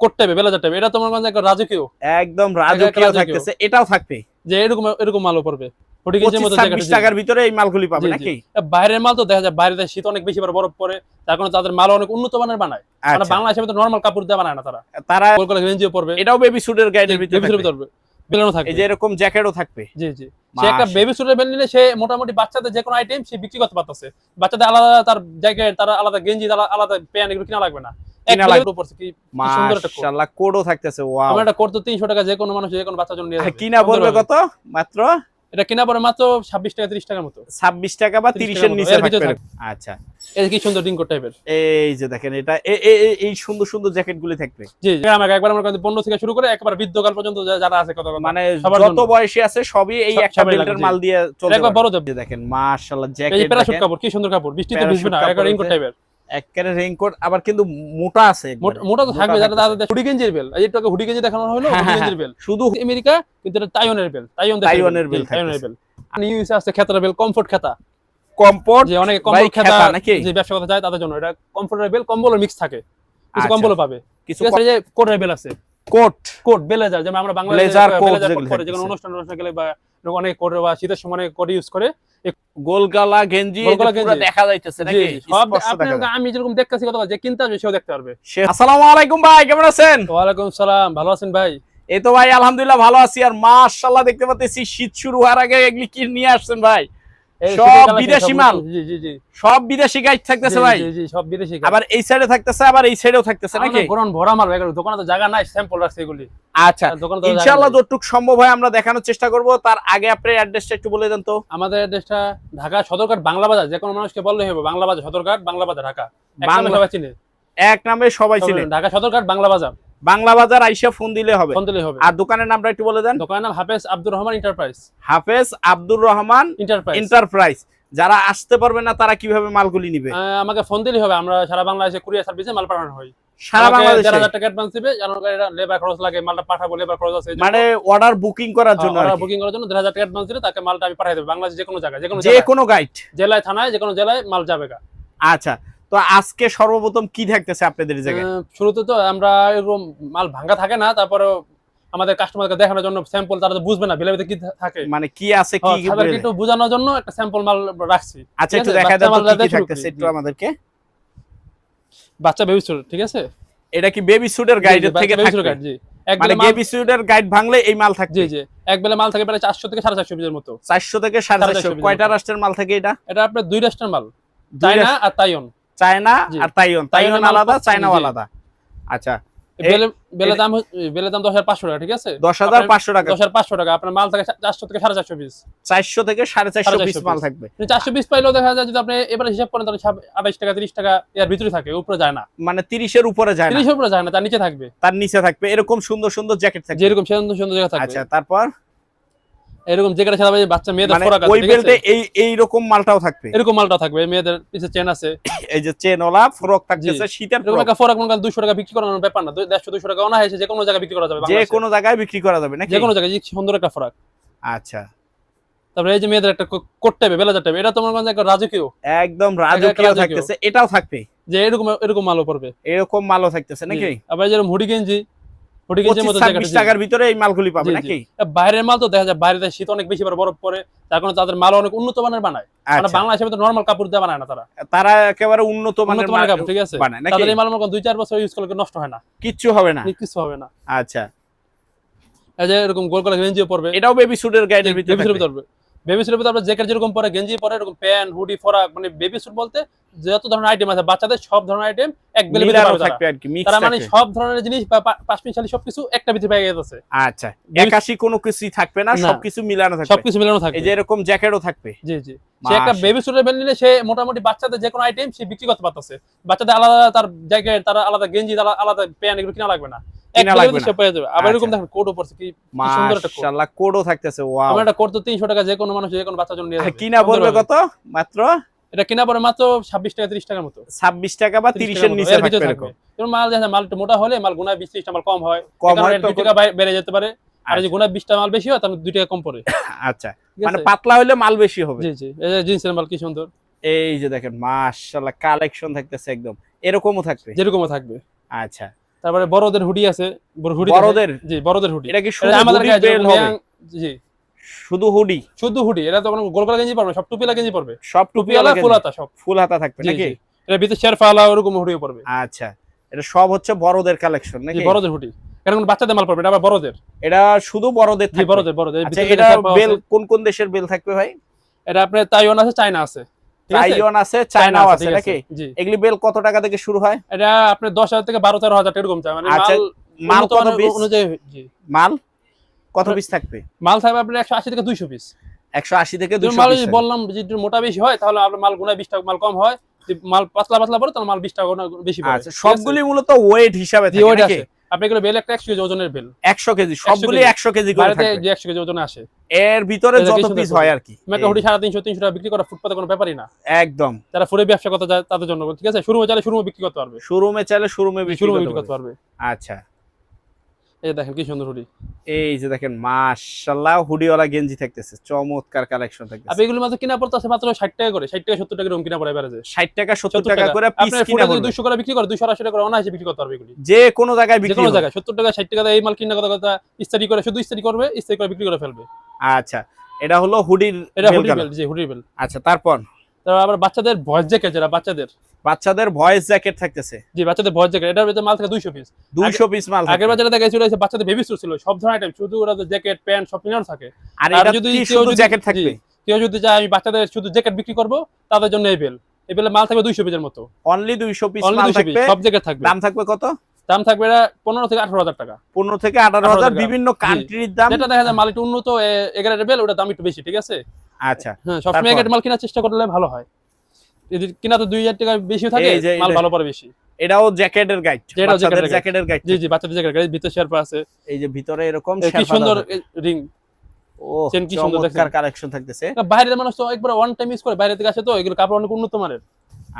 Coat বেলাজার এটা তোমার একটা রাজকীয়। একদম রাজকীয়। থাকতেছে এটাও থাকবে। যে এরকম এরকম মালও পড়বে। ফোর্টি কেজির পঁচিশ মতো ছাব্বিশ জ্যাকেট টাকার ভিতরে এই মালগুলি পাবে জি, জি। নাকি? বাইরের মাল তো দেখা যায় বাইরে শীত অনেক বেশি বরফ পরে তার কারণে তাদের মাল অনেক উন্নত মানের বানায়। মানে বাংলাদেশের মধ্যে কাপড় দিয়ে বানায় না তারা। তারা গেঞ্জিও পরবে এটাও বেবি স্যুটের গাইডের ভিতরে বেবি থাকবে। পরবে বেলানো থাকবে। যে এরকম জ্যাকেটও থাকবে। জি জি। সে একটা বেবি স্যুটের বেল নিলে সে মোটামুটি বাচ্চাদের যে কোনো আইটেম সে বিক্রি করতে পারতেছে। বাচ্চাদের আলাদা তার জ্যাকেট তার আলাদা গেঞ্জি আলাদা প্যান্ট এগুলো কিনা লাগবে না। মাশাআল্লাহ কোডও থাকতেছে ওয়াও আমরা এটা করতে তিনশো টাকা যে কোনো মানুষ যে কোনো বাচ্চার জন্য নিয়ে যাবে। কিনা বলবে কত? মাত্র? এটা কিনা পরে মাত্র ছাব্বিশ টাকা ত্রিশ টাকার মতো। 26 টাকা বা 30 30 এর নিচে থাকবে। আচ্ছা। এই যে কি সুন্দর ডিঙ্কো টাইপের এই যে দেখেন এটা এই সুন্দর সুন্দর থাকবে। জি আমাকে একবার আমার কাছে পনেরো থেকে শুরু করে একবার বৃদ্ধকাল পর্যন্ত যারা আছে কত মানে যত বয়সী আছে সবই এই একটা মাল দিয়ে একবার বড় দেখেন মাশাআল্লাহ এই প্যারাশুট কাপড় কি সুন্দর কাপড় বৃষ্টিতে ভিজবে না একবার রেইনকোট টাইপের একেবারে রেইনকোট আবার কিন্তু মোটা আছে মোটা- তো থাকবে যারা। তাদের হুডি গেঞ্জির বেল এই একটু হুডি গেঞ্জি দেখানো হলো হুডি গেঞ্জির বেল শুধু আমেরিকা কিন্তু এটা তাইওয়ানের বেল তাইওয়ান দেশের তাইওয়ানের বেল। বেল তাইওয়ানের। বেল ইউএসএ আছে খেতার বেল কমফোর্ট খেতা। যে অনেকে খেতা নাকি? যে ব্যবসা করতে চায় তাদের জন্য। এটা কমফোর্টের বেল কম্বলের মিক্স থাকে। কিছু আচ্ছা। কম্বলও পাবে। কিছু আছে যে কোটের বেল আছে। কোট কোট বেলেজার যেমন আমরা coat বেলেজার যেগুলো থাকতেছে। অনুষ্ঠান অনুষ্ঠান গেলে বা অনেক কোট বা শীতের সময় কোট ইউজ করে গোলগালা গেঞ্জি। দেখা যাইতেছে নাকি। আমি যেরকম দেখতেছি কত যে কিনতে আসবে সেও দেখতে পারবে। আসসালামু আলাইকুম ভাই কেমন আছেন? ওয়ালাইকুম সালাম ভালো আছেন ভাই? এই তো ভাই আলহামদুলিল্লাহ ভালো আছি। আর মাশাআল্লাহ দেখতে পাচ্ছি শীত শুরু হওয়ার আগে এগুলি কি নিয়ে আসছেন ভাই। সব বিদেশি মাল? জি জি জি। সব বিদেশি গাইড থাকতেছে ভাই। জি জি সব বিদেশি আবার এই সাইডে থাকতেছে আবার এই সাইডেও থাকতেছে নাকি? গরম ভরা মাল এগুলো দোকানে তো জায়গা নাই স্যাম্পল রাখছে এগুলি। আচ্ছা দোকানে ইনশাআল্লাহ। যতটুকু সম্ভব হয় আমরা দেখানোর চেষ্টা করব। তার আগে আপনি অ্যাড্রেসটা একটু বলে দেন তো। আমাদের দেশটা ঢাকা সদরঘাট বাংলা বাজার যে কোনো মানুষকে বললেই হবে বাংলা বাজার সদরঘাট বাংলা বাজার ঢাকা। এক নামে সবাই চিনে। এক নামে সবাই ছিলেন ঢাকা সদরঘাট বাংলা বাজার। বাংলা বাজার আইসা ফোন দিলে হবে। ফোন দিলেই হবে। আর দোকানের নামটা একটু বলে দেন। দোকানের নাম হাফেজ আব্দুর রহমান এন্টারপ্রাইজ হাফেজ আব্দুর রহমান এন্টারপ্রাইজ এন্টারপ্রাইজ যারা আসতে পারবে না তারা কীভাবে মালগুলি নিবে? আমাকে ফোন দিলেই হবে। আমরা সারা বাংলাদেশে কুরিয়ার সার্ভিসে মাল পাঠানো হয়। সারা বাংলাদেশে? টাকা অ্যাডভান্স দিবে। লেবার খরচ লাগে মালটা পাঠাবো লেবার খরচ আছে মানে অর্ডার বুকিং করার জন্য কি। বুকিং করার জন্য দেড় হাজার টাকা অ্যাডভান্স দিলে তাকে মালটা আমি পাঠাই দেবো। বাংলাদেশ যে কোনো জায়গায় যে কোনো যে কোনো গাইড জেলায় থানায় যে কোনো জেলায় মাল যাবে আচ্ছা। তো আজকে সর্বপ্রথম কি থাকতেছে আপনাদের জায়গায়? শুরুতে তো আমরা এরকম মাল ভাঙা থাকে না তারপরে আমাদের কাস্টমারকে দেখানোর জন্য স্যাম্পল তারা তো বুঝবে না বিলে ভিতরে কি থাকে। মানে কি আছে কি হ্যাঁ, তাদেরকে একটু বোঝানোর জন্য একটা স্যাম্পল মাল রাখছি আচ্ছা একটু? দেখা তো কি কি থাকতেছে একটু আমাদেরকে। বাচ্চা বেবি স্যুট ঠিক আছে? এটা কি বেবি স্যুটের গাইডের থেকে থাকবে? গাইড জি। মানে বেবি স্যুটের গাইড ভাঙলে এই মাল থাকবে? জি জি। এক বেলে মাল থাকে প্রায় চারশো থেকে সাড়ে চারশো পিসের মতো। 400 থেকে 450 450 কয়টা রাষ্ট্রের মাল থাকে এটা? এটা আপনার দুই রাষ্ট্রের মাল চায়না আর তাইওয়ান। চায়না। আর তাইওয়ান। তাইওয়ান আলাদা চায়নাও আলাদা। আচ্ছা বেলে বেলে দাম বেলে দাম দশ হাজার পাঁচশো টাকা ঠিক আছে? 10500 টাকা। দশ হাজার পাঁচশো টাকা আপনার মাল থাকে চারশো থেকে সাড়ে চারশো পিস 400 থেকে 450 450 পিস মাল থাকবে। চারশো পিস পাইলেও দেখা যায় যদি আপনি এবারে হিসাব করেন তাহলে আঠাইশ টাকা তিরিশ টাকা এর ভিতরে থাকে উপরে যায় না। মানে 30 এর উপরে যায় তিরিশের উপরে যায় না তার নিচে থাকবে। তার নিচে থাকবে। এরকম সুন্দর সুন্দর জ্যাকেট থাকবে। যেরকম সুন্দর সুন্দর জায়গা থাকবে। আচ্ছা তারপর? এরকম যে কাটা সাদা বাচ্চা মেয়েদের মানে ফরাক আছে ওই বেল্টে এই এই রকম মালটাও থাকবে? এরকম মালটা থাকবে মেয়েদের পিছে চেন আছে। এই যে চেনওয়ালা ফ্রক থাকতেছে শীতের ফ্রক। একটা ফরাক মনে করেন দুশো টাকা বিক্রি করানোর ব্যাপার না দেড়শো দুশো টাকা অনা হয়েছে যে কোনো জায়গায় বিক্রি করা যাবে যে। কোনো জায়গায় বিক্রি করা যাবে নাকি? যে কোনো জায়গায় সুন্দর একটা ফরাক। আচ্ছা। তারপরে এই যে মেয়েদের একটা কোট টাইপের বেলাজার টাইপের এটা তোমার একটা রাজকীয়। একদম রাজকীয়। থাকতেছে এটাও থাকবে? যে এরকম এরকম মালও পড়বে। এরকম মালও থাকতেছে নাকি? আবার যেরকম হুডি গেঞ্জি পঁচিশ মতো ছাব্বিশ জ্যাকেট টাকার ভিতরে এই মালগুলি পাবে জি, জি। নাকি বাইরের মাল তো দেখা যায় বাইরে শীত অনেক বেশি বরফ পরে তার কারণে তাদের মাল অনেক উন্নত মানের বানায়। বাংলাদেশের কাপড় দিয়ে বানায় না তারা। তারা একেবারে উন্নত মানের উন্নত মানের মাল কাপড় ঠিক আছে? তাদের এই মাল দুই চার বছর ইউজ করলে নষ্ট হয় না? কিচ্ছু হবে না? কিছু হবে না। আচ্ছা। এরকম গোল গেঞ্জিও পরবে। এটাও বেবি গাইডের ভিতরে বেবি থাকবে। ভিতরে বেবি জ্যাকেট যেরকম পরে গেঞ্জি পরে এরকম প্যান্ট হুডি ফরাক মানে বেবি স্যুট বলতে যত ধরনের আইটেম আছে বাচ্চাদের সব ধরনের আইটেম এক বেলে মিলানো থাকবে আর কি তারা মানে সব ধরনের জিনিস বা পা- পাঁচ সবকিছু একটা ভিতরে পেয়ে যাচ্ছে আচ্ছা একাশি কোনো কিছুই থাকবে না। সবকিছু মিলানো থাকবে। সবকিছু মিলানো থাকে এই যে এরকম জ্যাকেটও থাকবে। জি জি। সে একটা বেবি স্যুটের বেল নিলে সে মোটামুটি বাচ্চাদের যে কোনো আইটেম সে বিক্রি করতে পারতেছে। বাচ্চাদের আলাদা তার জ্যাকেট তার আলাদা গেঞ্জি তার আলাদা প্যান্ট এগুলো কিনা লাগবে না। কিনা লাগবে ভিতরে পেয়ে যাবে। আবার এরকম। দেখেন কোডও পড়ছে কি কি সুন্দর একটা কোড মাশাআল্লাহ কোডও থাকতেছে ওয়াও আমরা এটা কোড তো তিনশো টাকা যে কোনো মানুষ যে কোনো বাচ্চার জন্য নিয়ে যাবে। কিনা বলবে কত? মাত্র এটা কেনা পরে মাত্র ছাব্বিশ টাকা ত্রিশ টাকার মতো। 26 টাকা বা 30 এর নিচে থাকবে মাল দেখা মাল মোটা হলে মাল গুণায় বিশ ত্রিশটা মাল কম হয়। কম হয় টাকা বেড়ে যেতে পারে। আর যদি আচ্ছা। বিশটা মাল বেশি হয় তাহলে দুই টাকা কম পড়ে। আচ্ছা। মানে পাতলা হলে মাল বেশি হবে। জি জি। জিন্সের মাল কি সুন্দর। এই যে দেখেন মাশাআল্লাহ কালেকশন থাকতেছে একদম। এরকমও থাকবে? যেরকমও থাকবে। আচ্ছা। তারপরে বড়দের হুডি আছে। বড় হুডি বড়দের? জি বড়দের হুডি। এটা কি আমাদের জি। শুধু হুডি। শুধু হুডি এটা তো গোলগলা গেঞ্জি পড়বে সব টুপিলা গেঞ্জি পড়বে সব টুপি টুপিওয়ালা ফুল হাতা সব। ফুল হাতা থাকবে নাকি? এটা ভিতরে শেরফালা ওরকম হুডিও পড়বে আচ্ছা এটা সব হচ্ছে বড়দের কালেকশন নাকি? বড়দের হুডি। কোনো বাচ্চাদের মাল পড়বে এটা আবার বড়দের। এটা শুধু বড়দের থাকবে। বড়দের বড়দের। আচ্ছা এটা বেল কোন কোন দেশের বেল থাকবে ভাই? এটা আপনার তাইওয়ান আছে চায়না আছে? তাইওয়ান আছে চায়নাও আছে নাকি? এগুলি বেল কত টাকা থেকে শুরু হয়? এটা আপনার দশ হাজার থেকে বারো তেরো হাজার টাকা এরকম চাই মানে আচ্ছা, মাল মাল কত অনুযায়ী মাল? কত পিস থাকবে? মাল থাকবে আপনার একশো আশি থেকে দুইশো পিস একশো আশি থেকে মাল বললাম যে মোটা বেশি হয় তাহলে আপনার মাল গুণা বিশ টাকা মাল কম হয়। মাল পাতলা পাতলা পড়ে তাহলে মাল বিশ টাকা গুণা বেশি আচ্ছা সবগুলি মূলত ওয়েট হিসাবে জি থাকে আছে আপনি এগুলো বেল একটা একশো কেজি ওজনের বেল। একশো কেজি সবগুলি একশো কেজি করে থাকবে। একশো কেজি ওজনে আসে। এর ভিতরে যত পিস হয় আর কি। একটা হুডি সাড়ে তিনশো তিনশো টাকা বিক্রি করা ফুটপাতে কোনো ব্যাপারই না। একদম। যারা ফুরে ব্যবসা করতে যায় তাদের জন্য। ঠিক আছে? চাইলে বিক্রি করতে পারবে। শোরুমে চাইলে শোরুমে বিক্রি শুরু করতে বিক্রি করতে পারবে। পারবে। আচ্ছা। এই দেখেন কি সুন্দর হুডি। এই যে দেখেন মাশাআল্লাহ হুডিওয়ালা গেঞ্জি থাকতেছে চমৎকার কালেকশন আপনি থাকতেছে এগুলো মাত্র কিনা পড়তে আছে মাত্র ষাট টাকা করে ষাট টাকা সত্তর টাকা এরকম কিনা পড়ে বেড়েছে 60 টাকা 70 সত্তর টাকা করে পিস কিনা যদি পড়বে। করে বিক্রি করে দুশো আশি টাকা করে অনায়াসে বিক্রি করতে পারবে এগুলি। যে কোনো জায়গায় যে কোনো জায়গায় সত্তর টাকা ষাট টাকা এই মাল কিনা কথা কথা ইস্তারি করে শুধু ইস্তারি করবে ইস্তারি করে বিক্রি করে ফেলবে। আচ্ছা এটা হলো হুডির এটা হুডি বেল জি হুডি বেল আচ্ছা তারপর? তারপর আবার বাচ্চাদের ভয়েস জ্যাকেট যেটা বাচ্চাদের। বাচ্চাদের ভয়েস জ্যাকেট থাকতেছে। জি বাচ্চাদের ভয়েস জ্যাকেট এটার ভিতরে মাল থেকে দুইশো পিস 200 পিস মাল আগের। বাজারে দেখা গেছিল বাচ্চাদের বেবি স্টোর ছিল সব ধরনের আইটেম শুধু ওরা জ্যাকেট প্যান্ট সব থাকে। আর এটা যদি কেউ জ্যাকেট থাকবে? কেউ যদি চায় আমি বাচ্চাদের শুধু জ্যাকেট বিক্রি করব তাদের জন্য এই বেল এই বেলে মাল থাকবে দুইশো পিসের মতো। অনলি 200 পিস মাল থাকবে। সব জ্যাকেট থাকবে। দাম থাকবে কত? দাম থাকবে এটা পনেরো থেকে আঠারো হাজার টাকা। 15 থেকে 18000 18,000 বিভিন্ন কান্ট্রির দাম। যেটা দেখা যায় মাল একটু উন্নত এগারো বেল ওটা দাম একটু বেশি ঠিক আছে? আচ্ছা হ্যাঁ সবসময় তারপর? মাল কেনার চেষ্টা করলে ভালো হয়। যদি কিনা তো দুই হাজার টাকা বেশি থাকে মাল ভালো পড়ে বেশি। এটাও জ্যাকেটের গাইড বাচ্চাদের জ্যাকেটের গাইড জি জি বাচ্চাদের জ্যাকেট ভিতরে শেরপা আছে। এই যে ভিতরে এরকম কি সুন্দর রিং ও চেন কি সুন্দর কালেকশন থাকতেছে। বাইরের মানুষ তো একবার ওয়ান টাইম ইউজ করে বাইরে থেকে আসে তো এগুলো কাপড় অনেক উন্নত মানের।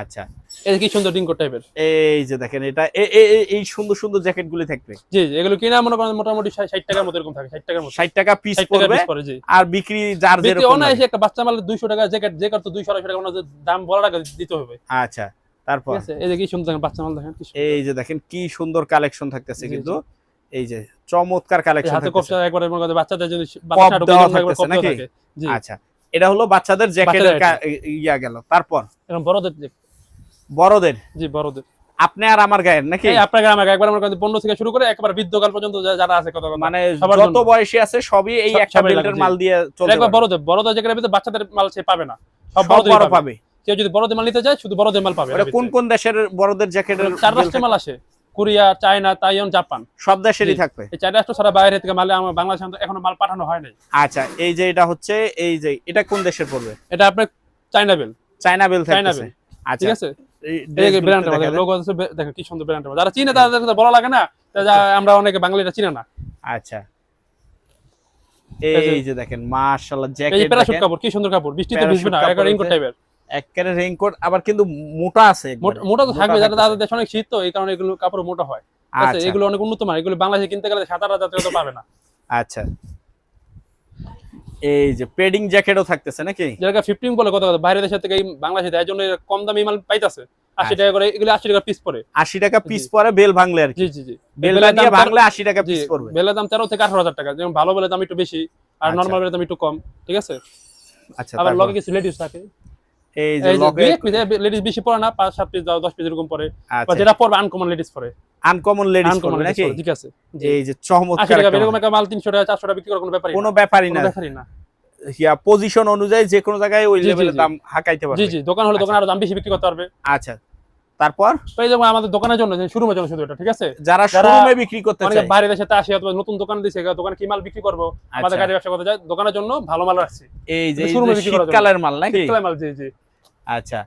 আচ্ছা। এই কি সুন্দর রিং টাইপের এই যে দেখেন এটা এই সুন্দর সুন্দর জ্যাকেট গুলি থাকবে। জি এগুলো কিনা মনে করেন মোটামুটি ষাট ষাট টাকার মতো এরকম থাকে ষাট টাকার মতো। ষাট টাকা পিস পড়বে আর বিক্রি যার যেরকম। অনায়াসে একটা বাচ্চা মালের দুইশো টাকা জ্যাকেট টাকা দাম দিতে হবে। আচ্ছা তারপর? এই যে কি সুন্দর বাচ্চা মাল দেখেন কি এই যে দেখেন কি সুন্দর কালেকশন থাকতেছে কিন্তু। এই যে চমৎকার কালেকশন হাতে একবারে মনে করেন বাচ্চাদের যদি কপ বাচ্চা ঢোকে, দেওয়া এরকম একবার থাকতেছে কপ দেওয়া নাকি? আচ্ছা এটা হলো বাচ্চাদের জ্যাকেটের বাচ্চাদের ইয়া গেল। তারপর? এরকম বড়দের বড়দের? জি বড়দের। আপনি আর আমার গায়ের নাকি? আপনার গ্রামে একবার করেন পনেরো থেকে শুরু করে একবার বৃদ্ধকাল পর্যন্ত যারা আছে কত মানে যত বয়সী আছে সবই এই একটা বেল্টের মাল দিয়ে চলে একবার বড়দের বড়দের যেখানে ভিতরে বাচ্চাদের মাল সে পাবে না। সব বড় পাবে। কেউ যদি বড়দের মাল নিতে চায় শুধু বড়দের মাল পাবে কোন কোন দেশের বড়দের জ্যাকেটের চার রাষ্ট্রের মাল আসে। Korea China Taiwan Japan. সব দেশেরই থাকবে। এই চার রাষ্ট্র ছাড়া বাইরে থেকে মালে আমার বাংলাদেশে এখনও মাল পাঠানো হয় নাই। আচ্ছা এই যে এটা হচ্ছে এই যে এটা কোন দেশের পড়বে? এটা আপনার China bale China bale China bale আচ্ছা। ঠিক আছে? এই এই ড্রেসগুলোতে ব্র্যান্ড দেখা যায়। লোগো আছে দেখেন কি সুন্দর ব্র্যান্ড যারা চিনে তাদের বলা লাগে না আমরা অনেকে বাঙালিরা চিনে না। আচ্ছা। এই যে- দেখেন মাশাআল্লাহ এই প্যারাশুট কাপড় কি সুন্দর কাপড় বৃষ্টিতে ভিজবে না কাপড় রেইনকোট টাইপের একেবারে রেইনকোট আবার কিন্তু মোটা আছে মোটা- তো থাকবে যারা। তাদের দেশে অনেক শীত তো এই কারণে এগুলো কাপড় মোটা হয়। আচ্ছা। এগুলো অনেক উন্নত মান এগুলো বাংলাদেশে কিনতে গেলে সাত আট হাজার টাকা তো পাবে না। আচ্ছা। এই যে পেডিং জ্যাকেটও থাকতেছে নাকি? যেটা ফিফটিন বলে কত কথা বাইরে দেশের থেকে বাংলাদেশে দেয় জন্য কম দামি মাল পাইতাছে। আশি আচ্ছা। টাকা করে এগুলো আশি টাকা পিস পড়ে। আশি টাকা পিস পরে বেল ভাঙলে আর জি জি জি। বেলটা দিয়ে ভাঙলে আশি টাকা পিস পড়বে। বেলের দাম তেরো থেকে আঠারো হাজার টাকা। যেমন ভালো বেলের দাম একটু বেশি আর আচ্ছা। নর্মাল বেলের দাম একটু কম ঠিক আছে? আচ্ছা আবার লগে কিছু লেডিস থাকে। এই যে লেডিস বেশি পড়ে না পাঁচ সাত পিস দশ পিস এরকম পরে। আচ্ছা। যেটা পড়বে আনকমন লেডিস পরে। আনকমন লেডিস নাকি? ঠিক আছে। জি। এই যে চমৎকার এরকম একটা মাল তিনশো টাকা চারশো টাকা বিক্রি করার কোনো ব্যাপারই কোনো ব্যাপারই না। ব্যাপারই না। ইয়া পজিশন অনুযায়ী যে কোনো জায়গায় ওই জি, জি, লেভেলের দাম হাঁকাইতে পারবে। জি দোকান হলে আচ্ছা। দোকান আরও দাম বেশি বিক্রি করতে পারবে। আচ্ছা। তারপর? তো এই যেমন আমাদের দোকানের জন্য শুরুমের জন্য শুধু এটা ঠিক আছে? যারা শোরুমে বিক্রি করতে অনেকে চায়। বাইরে দেশে আসে অথবা নতুন দোকান দিছে দোকানে কি মাল বিক্রি করব? আমাদের আচ্ছা, গাড়ি ব্যবসা করতে যায় দোকানের জন্য ভালো মাল রাখছি এই যে শোরুমে বিক্রি করার শীতকালের মাল নাকি? শীতকালে মাল জি জি। আচ্ছা।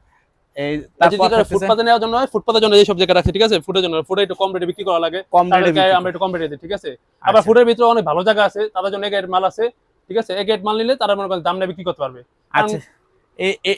এই আর যদি তারপর এটা থাকতেছে ফুটপাতে নেওয়ার জন্য ফুটপাতের জন্য এইসব জায়গা রাখছি ঠিক আছে? ফুটের জন্য ফুটে একটু কম রেটে বিক্রি করা লাগে। কম রেটে আমরা একটু কম রেটে দিই ঠিক আছে? আবার আবার ফুটের ভিতরে অনেক ভালো জায়গা আছে তাদের জন্য গেট মাল আছে ঠিক আছে? এক মাল নিলে তারা মনে করেন দাম নিয়ে বিক্রি করতে পারবে। আচ্ছা।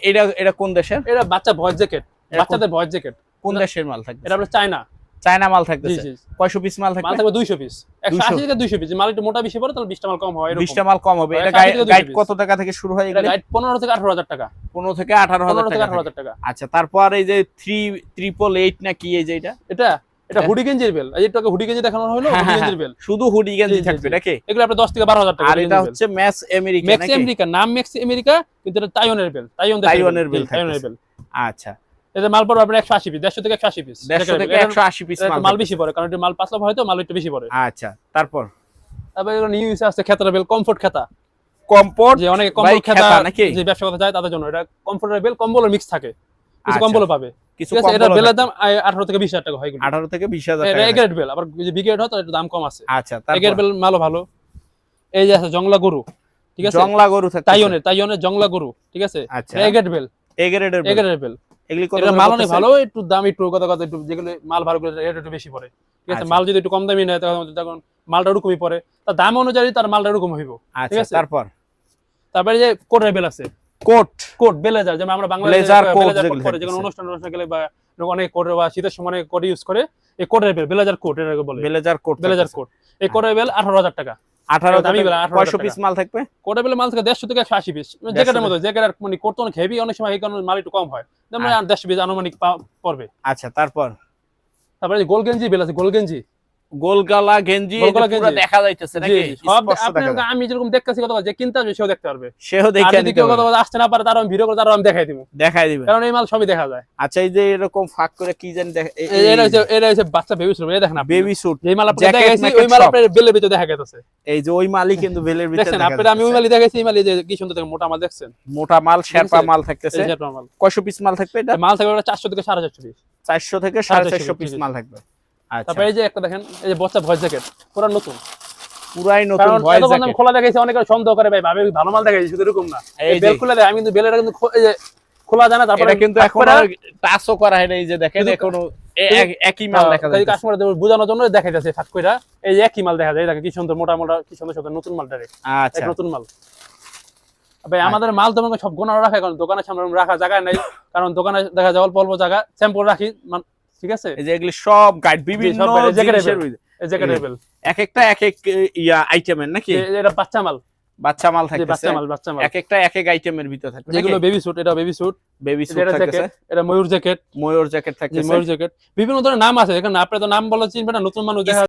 এটা এটা কোন দেশের? এটা বাচ্চা ভয়েস জ্যাকেট। বাচ্চাদের ভয়েস জ্যাকেট। কোন দেশের মাল থাকবে? এটা আপনার চায়না। চায়না মাল থাকতেছে। কয়শো পিস মাল থাকবে মাল থাকবে থাকবে দুইশো পিস একশো 200 থেকে দুইশো পিস মাল একটু মোটা বেশি পড়ে তাহলে বিশটা মাল কম হয় এরকম। বিশটা মাল কম হবে। এটা গাইড কত টাকা থেকে শুরু হয় এগুলো? গাইড পনেরো থেকে আঠারো হাজার টাকা। পনেরো থেকে আঠারো হাজার পনেরো থেকে টাকা আঠারো থেকে। হাজার টাকা। আচ্ছা তারপর এই যে থ্রি ট্রিপল এইট না কি এই যে এটা? এটা এটা হুডি গেঞ্জির বেল এই আগে হুডি গেঞ্জি দেখানো হলো হ্যাঁ, হুডি হ্যাঁ, গেঞ্জির বেল শুধু হুডি গেঞ্জি থাকবে নাকি এগুলো আপনার দশ থেকে বারো হাজার টাকা আর এটা হচ্ছে ম্যাক্স আমেরিকা ম্যাক্স আমেরিকা নাম ম্যাক্স আমেরিকা কিন্তু এটা তাইওয়ানের বেল তাইওয়ান তাইওয়ানের বেল তাইওয়ানের বেল আচ্ছা। এটা মাল পড়বে আপনার একশো আশি পিস দেড়শো থেকে একশো আশি পিস থেকে পিস মাল বেশি পড়ে কারণ এটা মাল পাতলা মাল একটু বেশি পড়ে। আচ্ছা তারপর? তারপরে এগুলো নিউ আছে কমফোর্ট খেতা। কম্পোর্ট যে অনেকে কম্বল খেতা নাকি? যে ব্যবসা করতে যায় তাদের জন্য। এটা কমফোর্টের বেল কম্বলের মিক্স থাকে। কিছু আচ্ছা, কম্বলও পাবে। কিছু আছে এটা বেলের দাম আঠারো থেকে বিশ হাজার টাকা হয় এগুলো। আঠারো থেকে বিশ হাজার এটা টাকা। এগ্রেড বেল আবার যদি হয় তাহলে দাম কম আছে। আচ্ছা তারপর? বেল মালও ভালো। এই যে আছে জংলা গরু ঠিক আছে? জংলা গরু থাকবে তাইওনের জংলা গরু ঠিক আছে? আচ্ছা। A grade bell. এ গ্রেডের এগ্রেড বেল। এগুলি কত মাল অনেক ভালো একটু দাম একটু কথা কথা একটু যেগুলো মাল ভালো করে রেট একটু বেশি পড়ে। ঠিক আছে আচ্ছা। মাল যদি একটু কম দামি নেয় তখন তখন মালটা পড়ে। তার দাম অনুযায়ী তার মালটা হইব। ঠিক আচ্ছা আছে? তারপর? তারপরে যে কোটের বেল আছে। কোট কোট বেলেজার যেমন আমরা coat বেলেজার কোট অনুষ্ঠান অনুষ্ঠান গেলে বা অনেক কোট বা শীতের সময় কোট ইউজ করে এই কোটের বেল বেলেজার কোট এটাকে বলে। ব্লেজার কোট বেলেজার কোট এই কোটের বেল আঠারো হাজার টাকা। আঠারো দামি বেলা, 18,000 টাকা। পিস মাল থাকবে? কোটের বেল মাল থেকে দেড়শো থেকে একশো আশি পিস জ্যাকেটের মতো জ্যাকেট মানে কোট তো অনেক হেভি অনেক সময় এই কারণে মাল একটু কম হয়। দেড়শো পিস আনুমানিক পড়বে আচ্ছা তারপর? তারপরে গোল গেঞ্জি বেল আছে গোল গেঞ্জি গোলগালা গেঞ্জি এই। দেখা যাইতেছে নাকি? আপনি। আমি যেরকম দেখতেছি কথা যে কিনতে আসবে সেও দেখতে পারবে। সেও দেখে যদি কেউ। কথা আসতে না পারে তারও আমি ভিডিও করে তারও আমি দেখাই দিব। দেখাই দিবে। কারণ এই মাল সবই দেখা যায়। আচ্ছা এই যে এরকম ফাঁক করে কি জানি দেখ এই- এটা হচ্ছে এটা হচ্ছে বাচ্চা বেবি শুরু এই দেখেন আপনি। বেবি স্যুট যে মাল Jacket, দেখাইছি ওই মাল আপনার বেলের ভিতরে দেখা গেছে। এই যে ওই মালই কিন্তু বেলের ভিতরে দেখছেন দেখা আপনার আমি ওই। মালই দেখাইছি এই মালই যে কি সুন্দর দেখেন মোটা মাল দেখছেন? মোটা মাল শেরপা মাল থাকতেছে। আপনার মাল। কয়শো পিস মাল থাকবে এটা? মাল থাকবে চারশো থেকে সাড়ে চারশো পিস চারশো থেকে সাড়ে সাড়ে চারশো চারশো পিস, পিস মাল থাকবে। তারপরে এই যে একটা দেখেন এই যে বচ্চা ভয়েস জ্যাকেট পুরো নতুন। পুরাই নতুন ভয়েস এতক্ষণ আমি খোলা দেখাইছি অনেকে সন্দেহ করে ভাই ভাবে ভালো মাল দেখাইছি শুধু এরকম না। এই বেল খুলে দেয় আমি কিন্তু কিন্তু এই যে খোলা জানা তারপরে কিন্তু এখন টাচও করা হয় না এই যে দেখেন এখনও এক- একই মাল দেখা যায় কাস্টমার বোঝানোর জন্য দেখা যাচ্ছে কইরা। এই একই মাল দেখা যায় দেখেন কি সুন্দর মোটা মোটা কি সুন্দর সুন্দর নতুন মালটা রে আচ্ছা। নতুন মাল। ভাই আমাদের মাল তো সব গোনা রাখা কারণ দোকানের সামনে রাখা জায়গা নাই কারণ দোকানে দেখা যায় অল্প অল্প জায়গা স্যাম্পল রাখি মান- ঠিক আছে? এই যে এগুলি সব গাইড বিভিন্ন সব বাইরে, জ্যাকেটের জিনিসের এই জ্যাকেট লেভেল এক একটা এক এক ইয়া আইটেমের নাকি? এটা বাচ্চা মাল। বাচ্চা মাল থাকে বাচ্চা মাল বাচ্চা মাল। এক একটা এক এক আইটেমের ভিতর থাকে যেগুলো বেবি স্যুট এটা বেবি স্যুট বেবি স্যুট এটা এটা ময়ূর জ্যাকেট ময়ূর জ্যাকেট থাকে ময়ূর জ্যাকেট বিভিন্ন ধরনের নাম আছে। এখন আপনি তো নাম বলে চিনবেন না নতুন মানুষ দেখা